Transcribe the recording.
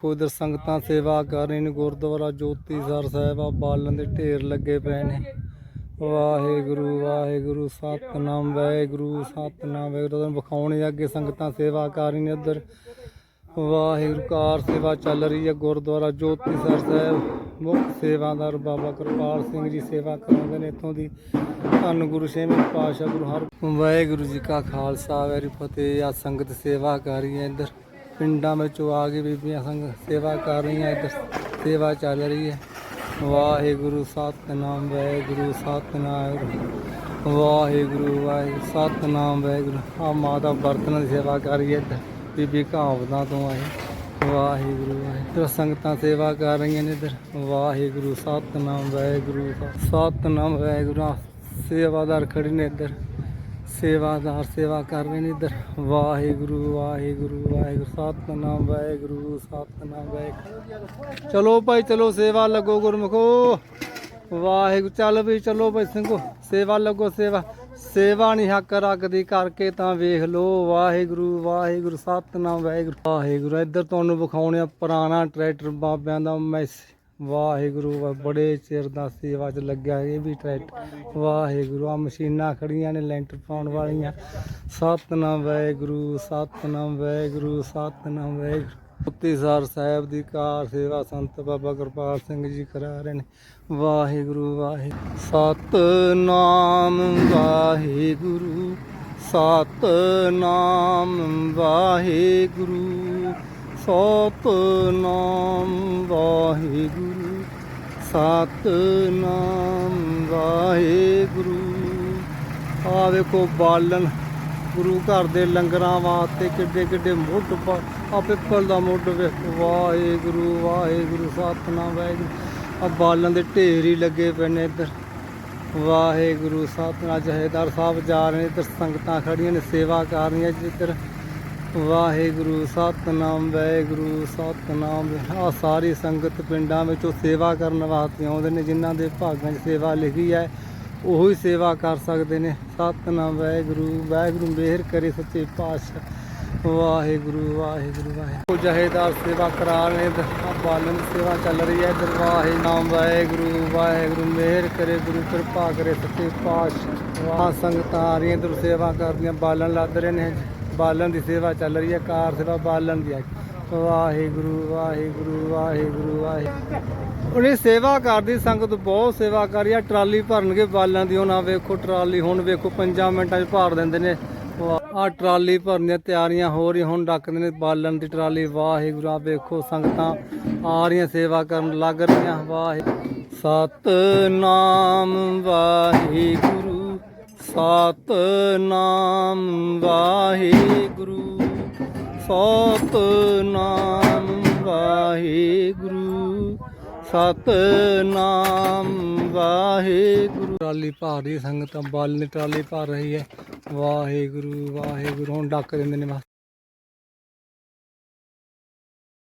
ਖੁਦਰ ਸੰਗਤਾਂ ਸੇਵਾ ਕਰ ਰਹੀਆਂ ਨੇ, ਗੁਰਦੁਆਰਾ ਜੋਤੀ ਸਰ ਸਾਹਿਬ ਆ, ਬਾਲਣ ਦੇ ਢੇਰ ਲੱਗੇ ਪਏ ਨੇ। ਵਾਹਿਗੁਰੂ ਵਾਹਿਗੁਰੂ, ਸਤਨਾਮ ਵਾਹਿਗੁਰੂ ਸਤਨਾਮ, ਵਾਹਿਗੁਰੂ। ਤੁਹਾਨੂੰ ਵਿਖਾਉਣੇ ਅੱਗੇ ਸੰਗਤਾਂ ਸੇਵਾ ਕਰ ਰਹੀ ਨੇ ਉੱਧਰ ਵਾਹਿਗੁਰੂ, ਕਾਰ ਸੇਵਾ ਚੱਲ ਰਹੀ ਹੈ ਗੁਰਦੁਆਰਾ ਜੋਤੀ ਸਰ ਸਾਹਿਬ, ਮੁੱਖ ਸੇਵਾਦਾਰ ਬਾਬਾ ਕਿਰਪਾਲ ਸਿੰਘ ਜੀ ਸੇਵਾ ਕਰਾਉਂਦੇ ਨੇ ਇੱਥੋਂ ਦੀ। ਧੰਨ ਗੁਰੂ ਛੇਵੇਂ ਪਾਤਸ਼ਾਹ ਗੁਰੂ ਹਰ ਵਾਹਿਗੁਰੂ ਜੀ ਕਾ ਖਾਲਸਾ, ਵਾਹਿਗੁਰੂ ਫਤਿਹ ਆ, ਸੰਗਤ ਸੇਵਾ ਕਰ ਰਹੀ ਹੈ ਇੱਧਰ। ਪਿੰਡਾਂ ਵਿੱਚੋਂ ਆ ਕੇ ਬੀਬੀਆਂ ਸੰਗ ਸੇਵਾ ਕਰ ਰਹੀਆਂ ਇੱਧਰ ਸੇਵਾ ਚੱਲ ਰਹੀ ਹੈ। ਵਾਹਿਗੁਰੂ, ਸਤਨਾਮ ਵਾਹਿਗੁਰੂ ਸਤਨਾਮ। ਵਾਹਿਗੁਰੂ ਵਾਹਿਗੁਰੂ, ਸਤਨਾਮ, ਵਾਹਿਗੁਰੂ। ਆ ਮਾਤਾ ਬਰਤਨਾਂ ਦੀ ਸੇਵਾ ਕਰ ਰਹੀ ਹੈ ਇੱਧਰ। ਬੀਬੀ ਘਾਵਦਾਂ ਤੋਂ ਆਏ। ਵਾਹਿਗੁਰੂ ਵਾਹਿਗੁਰੂ। ਸੰਗਤਾਂ ਸੇਵਾ ਕਰ ਰਹੀਆਂ ਨੇ ਇੱਧਰ। ਵਾਹਿਗੁਰੂ, ਸਤਨਾਮ ਵਾਹਿਗੁਰੂ। ਸਤਨਾਮ, ਵਾਹਿਗੁਰੂ। ਸੇਵਾਦਾਰ ਖੜੇ ਨੇ ਇੱਧਰ। ਸੇਵਾਦਾਰ ਸੇਵਾ ਕਰ ਰਹੇ ਨੇ ਇੱਧਰ। ਵਾਹਿਗੁਰੂ ਵਾਹਿਗੁਰੂ ਵਾਹਿਗੁਰੂ। ਸਤਨਾਮ ਵਾਹਿਗੁਰੂ ਸਤਨਾਮ, ਵਾਹਿਗੁਰੂ। ਚਲੋ ਭਾਈ, ਚਲੋ ਸੇਵਾ ਲੱਗੋ ਗੁਰਮੁਖੋ। ਵਾਹਿਗੁਰੂ, ਚੱਲ ਵੀ ਚਲੋ ਭਾਈ ਸਿੰਘੋ। ਸੇਵਾ ਲੱਗੋ, ਸੇਵਾ। ਸੇਵਾ ਨਹੀਂ ਹੱਕ ਰੱਖਦੀ ਕਰਕੇ ਤਾਂ ਵੇਖ ਲੋ ਵਾਹਿਗੁਰੂ ਵਾਹਿਗੁਰੂ, ਸਤਨਾਮ, ਵਾਹਿਗੁਰੂ। ਵਾਹਿਗੁਰੂ, ਇੱਧਰ ਤੁਹਾਨੂੰ ਵਿਖਾਉਣੇ ਆ ਪੁਰਾਣਾ ਟਰੈਕਟਰ ਬਾਬਿਆਂ ਦਾ ਮੈਸੇਜ ਵਾਹਿਗੁਰੂ, ਬੜੇ ਚਿਰ ਦਾ ਸੇਵਾ 'ਚ ਲੱਗਿਆ, ਇਹ ਵੀ ਟਰੈਕਟਰ ਵਾਹਿਗੁਰੂ ਆ ਮਸ਼ੀਨਾਂ ਖੜੀਆਂ ਨੇ ਲੈਂਟਰ ਪਾਉਣ ਵਾਲੀਆਂ। ਸਤਨਾਮ ਵਾਹਿਗੁਰੂ ਸਤਨਾਮ ਵਾਹਿਗੁਰੂ ਸਤਨਾਮ ਵਾਹਿਗੁਰੂ। ਮੁਕਤੀਸਰ ਸਾਹਿਬ ਦੀ ਕਾਰ ਸੇਵਾ ਸੰਤ ਬਾਬਾ ਕਿਰਪਾਲ ਸਿੰਘ ਜੀ ਕਰਾ ਰਹੇ ਨੇ। ਵਾਹਿਗੁਰੂ ਵਾਹਿਗੁਰੂ। ਸਤਨਾਮ ਵਾਹਿਗੁਰੂ ਸਤਨਾਮ ਵਾਹਿਗੁਰੂ। ਸਤਨਾਮ ਵਾਹਿਗੁਰੂ ਸਤਨਾਮ ਵਾਹਿਗੁਰੂ। ਆ ਵੇਖੋ ਬਾਲਣ, ਗੁਰੂ ਘਰ ਦੇ ਲੰਗਰਾਂ ਵਾਸਤੇ ਕਿੱਡੇ ਕਿੱਡੇ ਮੁੱਢ ਪ- ਆ ਪਿੱਪਲ ਦਾ ਮੁੱਢ ਵੇਖੋ, ਵਾਹਿਗੁਰੂ ਵਾਹਿਗੁਰੂ, ਸਤਨਾਮ ਵਾਹਿਗੁਰੂ। ਆ ਬਾਲਣ ਦੇ ਢੇਰ ਹੀ ਲੱਗੇ ਪਏ ਨੇ ਇੱਧਰ। ਵਾਹਿਗੁਰੂ, ਸਤਨਾਮ, ਜਹੇਦਾਰ ਸਾਹਿਬ ਜਾ ਰਹੇ ਨੇ, ਇੱਧਰ ਸੰਗਤਾਂ ਖੜੀਆਂ ਨੇ, ਸੇਵਾ ਕਰ ਰਹੀਆਂ ਜਿੱਧਰ ਵਾਹਿਗੁਰੂ, ਸਤਨਾਮ ਵਾਹਿਗੁਰੂ, ਸਤਨਾਮ। ਆ ਸਾਰੀ ਸੰਗਤ ਪਿੰਡਾਂ ਵਿੱਚੋਂ ਸੇਵਾ ਕਰਨ ਵਾਸਤੇ ਆਉਂਦੇ ਨੇ, ਜਿਨ੍ਹਾਂ ਦੇ ਭਾਗਾਂ 'ਚ ਸੇਵਾ ਲਿਖੀ ਹੈ, ਉਹੀ ਸੇਵਾ ਕਰ ਸਕਦੇ ਨੇ। ਸਤਨਾਮ, ਵਾਹਿਗੁਰੂ ਵਾਹਿਗੁਰੂ ਮਿਹਰ ਕਰੇ ਸੱਚੇ ਪਾਤਸ਼ਾਹ। ਵਾਹਿਗੁਰੂ ਵਾਹਿਗੁਰੂ ਵਾਹਿਗੁਰੂ। ਜਹੇਦਾਰ ਸੇਵਾ ਕਰਾ ਰਹੇ ਨੇ, ਆਹ ਬਾਲਣ ਦੀ ਸੇਵਾ ਚੱਲ ਰਹੀ ਹੈ। ਦਰਵਾਹੇ ਨਾਮ ਵਾਹਿਗੁਰੂ ਵਾਹਿਗੁਰੂ ਮਿਹਰ ਕਰੇ, ਗੁਰੂ ਕਿਰਪਾ ਕਰੇ ਸੱਚੇ ਪਾਤਸ਼ਾਹ। ਵਾਹ ਸੰਗਤਾਂ ਆ ਰਹੀਆਂ ਦੁਰ ਸੇਵਾ ਕਰਦੀਆਂ, ਬਾਲਣ ਲੱਦ ਰਹੇ ਨੇ। ਬਾਲਣ ਦੀ ਸੇਵਾ ਚੱਲ ਰਹੀ ਹੈ, ਕਾਰ ਸੇਵਾ ਬਾਲਣ ਦੀ ਹੈ। ਵਾਹਿਗੁਰੂ ਵਾਹਿਗੁਰੂ ਵਾਹਿਗੁਰੂ ਵਾਹਿਗੁਰੂ। ਉਹਨੇ ਸੇਵਾ ਕਰਦੀ, ਸੰਗਤ ਬਹੁਤ ਸੇਵਾ ਕਰ ਰਹੀ ਹੈ। ਟਰਾਲੀ ਭਰਨਗੇ ਬਾਲਾਂ ਦੀ, ਹੁਣ ਵੇਖੋ ਟਰਾਲੀ, ਹੁਣ ਵੇਖੋ 5 ਮਿੰਟਾਂ 'ਚ ਭਰ ਦਿੰਦੇ ਨੇ। ਆ ਟਰਾਲੀ ਭਰਨ ਦੀਆਂ ਤਿਆਰੀਆਂ ਹੋ ਰਹੀਆਂ, ਹੁਣ ਡੱਕਦੇ ਨੇ ਬਾਲਣ ਦੀ ਟਰਾਲੀ। ਵਾਹਿਗੁਰੂ ਆ ਵੇਖੋ ਸੰਗਤਾਂ ਆ ਰਹੀਆਂ ਸੇਵਾ ਕਰਨ ਲੱਗ ਰਹੀਆਂ। ਵਾਹਿਗੁਰੂ ਸਤਨਾਮ ਵਾਹਿਗੁਰੂ। ਸਤਨਾਮ ਵਾਹਿਗੁਰੂ ਸਤਨਾਮ ਵਾਹਿਗੁਰੂ ਸਤਨਾਮ ਵਾਹਿਗੁਰੂ। ਟਰਾਲੀ ਭਰ ਰਹੀ ਹੈ ਸੰਗਤਾਂ ਬਾਲ ਨੇ ਟਰਾਲੀ ਭਰ ਰਹੀ ਹੈ। ਵਾਹਿਗੁਰੂ ਵਾਹਿਗੁਰੂ, ਹੁਣ ਡੱਕ ਦਿੰਦੇ ਨੇ